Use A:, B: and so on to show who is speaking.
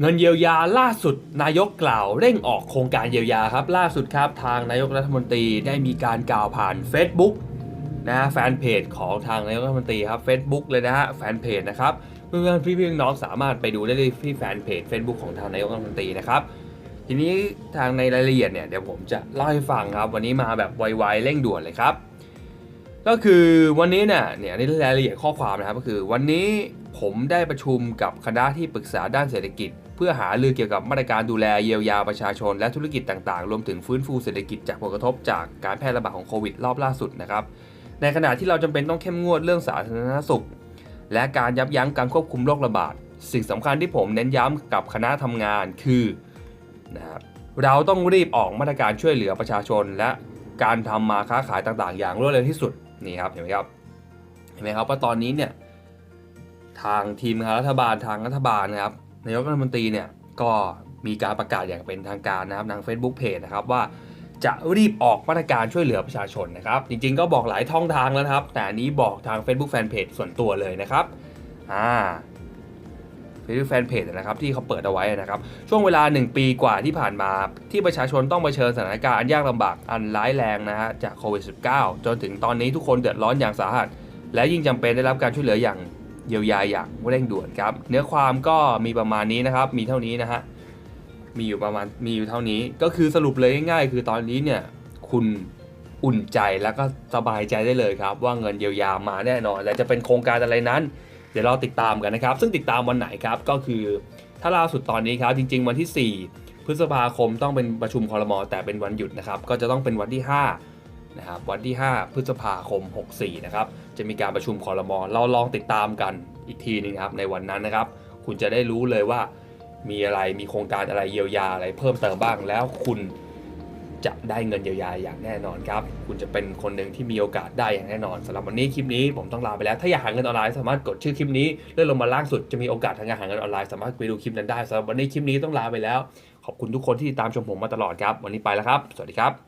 A: เงินเยียวยาล่าสุดนายกกล่าวเร่งออกโครงการเยียวยาครับ ล่าสุดครับทางนายกรัฐมนตรีได้มีการกล่าวผ่าน Facebook นะฮะแฟนเพจของทางนายกรัฐมนตรีครับ Facebook เลยนะฮะแฟนเพจนะครับเพื่อนๆพี่ๆน้องสามารถไปดูได้เลยที่แฟนเพจ Facebook ของทางนายกรัฐมนตรีนะครับทีนี้ทางในรายละเอียดเนี่ยเดี๋ยวผมจะเล่าให้ฟังครับ วันนี้มาแบบไวๆเร่งด่วนเลยครับ ก็คือวันนี้เนี่ยเนี่ยในรายละเอียดข้อความนะครับก็คือวันนี้ผมได้ประชุมกับคณะที่ปรึกษาด้านเศรษฐกิจ เพื่อหารือเกี่ยวกับมาตรการดูแลเยียวยาประชาชน และธุรกิจต่างๆ รวมถึงฟื้นฟูเศรษฐกิจจากผลกระทบจากการแพร่ระบาดของโควิดรอบล่าสุดนะครับในขณะที่เราจำเป็นต้องเข้มงวดเรื่องสาธารณสุข และการยับยั้งการควบคุมโรคระบาด สิ่งสำคัญที่ผมเน้นย้ำกับคณะทำงานคือนะครับเราต้องรีบออกมาตรการช่วยเหลือประชาชนและการทำมาค้าขายต่างๆ อย่างรวดเร็วที่สุด นี่ครับเห็นไหมครับเห็นไหมครับว่าตอนนี้เนี่ยทางทีมรัฐบาลทางรัฐบาลนะครับนายกรัฐมนตรีเนี่ยก็มีการประกาศอย่างเป็นทางการนะครับทาง Facebook Page นะครับว่าจะรีบออกมาตรการช่วยเหลือประชาชนนะครับ จริงๆก็บอกหลายท่องทางแล้วครับ แต่นนี้บอกทาง Facebook Fanpage ส่วนตัวเลยนะครับอ่า Facebook Fanpage นะครับที่เขาเปิดเอาไว้นะครับ ช่วงเวลา 1 ปีกว่าที่ผ่านมา ที่ประชาชนต้องเผชิญสถานการณ์อันยากลำบากอันร้ายแรงนะฮะจากโควิด -19 จนถึงตอนนี้ทุกคนเดือดร้อนอย่างสาหัส และยิ่งจำเป็นได้รับการช่วยเหลืออย่างเยียวยาอย่างเร่งด่วนครับ เนื้อความก็มีประมาณนี้นะครับ มีเท่านี้นะฮะมีอยู่ประมาณมีอยู่เท่านี้ก็คือสรุปเลยง่ายๆ คือตอนนี้เนี่ยคุณอุ่นใจแล้วก็สบายใจได้เลยครับ ว่าเงินเยียวยามาแน่นอน และจะเป็นโครงการอะไรนั้น เดี๋ยวเราติดตามกันนะครับ ซึ่งติดตามวันไหนครับก็คือ ถ้าล่าสุดตอนนี้ครับจริง ๆ วันที่ 4 พฤษภาคมต้องเป็นประชุมคอรมอแต่เป็นวันหยุดนะครับก็จะต้องเป็นวันที่ 5 นะครับวันที่ 5 พฤษภาคม 64 นะครับจะมีการประชุมคอรมอเราลองติดตามกันอีกทีนึงครับในวันนั้นนะครับ คุณจะได้รู้เลยว่ามีอะไรมีโครงการอะไรเยียวยาอะไรเพิ่มเติมบ้างแล้วคุณ จะได้เงินเยียวยาอย่างแน่นอนครับ คุณจะเป็นคนหนึ่งที่มีโอกาสได้อย่างแน่นอนสำหรับวันนี้คลิปนี้ผมต้องลาไปแล้ว ถ้าอยากหาเงินออนไลน์สามารถกดชื่อคลิปนี้เลื่อนลงมาล่างสุดจะมีโอกาสทางการหาเงินออนไลน์สามารถไปดูคลิปนั้นได้สำหรับวันนี้คลิปนี้ต้องลาไปแล้ว ขอบคุณทุกคนที่ติดตามชมผมมาตลอดครับ วันนี้ไปแล้วครับ สวัสดีครับ